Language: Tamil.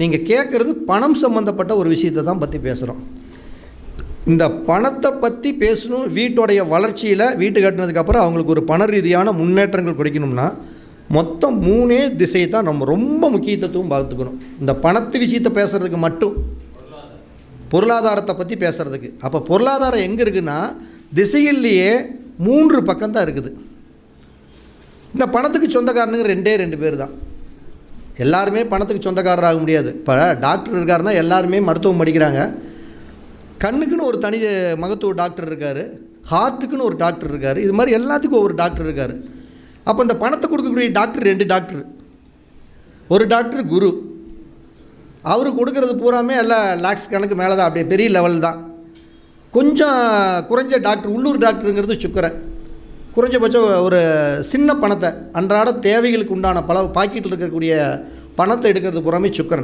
நீங்கள் கேட்குறது பணம் சம்மந்தப்பட்ட ஒரு விஷயத்தை தான் பற்றி பேசுகிறோம் இந்த பணத்தை பற்றி பேசணும் வீட்டோடைய வளர்ச்சியில் வீட்டு கட்டினதுக்கப்புறம் அவங்களுக்கு ஒரு பண ரீதியான முன்னேற்றங்கள் கிடைக்கணும்னா மொத்தம் மூணே திசையை தான் நம்ம ரொம்ப முக்கியத்துவம் பார்த்துக்கணும். இந்த பணத்து விஷயத்தை பேசுகிறதுக்கு மட்டும் பொருளாதாரத்தை பற்றி பேசுகிறதுக்கு அப்போ பொருளாதாரம் எங்கே இருக்குன்னா திசையிலேயே மூன்று பக்கம் தான் இருக்குது. இந்த பணத்துக்கு சொந்தக்காரனுங்க ரெண்டே ரெண்டு பேர் தான். எல்லாருமே பணத்துக்கு சொந்தக்காரர் ஆக முடியாது. இப்போ டாக்டர் இருக்காருன்னா எல்லாருமே மருத்துவம் படிக்கிறாங்க. கண்ணுக்குன்னு ஒரு தனி மகத்துவ டாக்டர் இருக்கார். ஹார்ட்டுக்குன்னு ஒரு டாக்டர் இருக்கார். இது மாதிரி எல்லாத்துக்கும் ஒவ்வொரு டாக்டர் இருக்கார். அப்போ இந்த பணத்தை கொடுக்கக்கூடிய டாக்டர் ரெண்டு டாக்டர் ஒரு டாக்டர் குரு. அவர் கொடுக்கறது பூராமே எல்லாம் லேக்ஸ் கணக்கு மேலே தான் அப்படியே பெரிய லெவல் தான். கொஞ்சம் குறைஞ்ச டாக்டர் உள்ளூர் டாக்டருங்கிறது சுக்கரன். குறைஞ்சபட்சம் ஒரு சின்ன பணத்தை அன்றாட தேவைகளுக்கு உண்டான பல பாக்கெட்டில் இருக்கக்கூடிய பணத்தை எடுக்கிறது புறமே சுக்கரன்.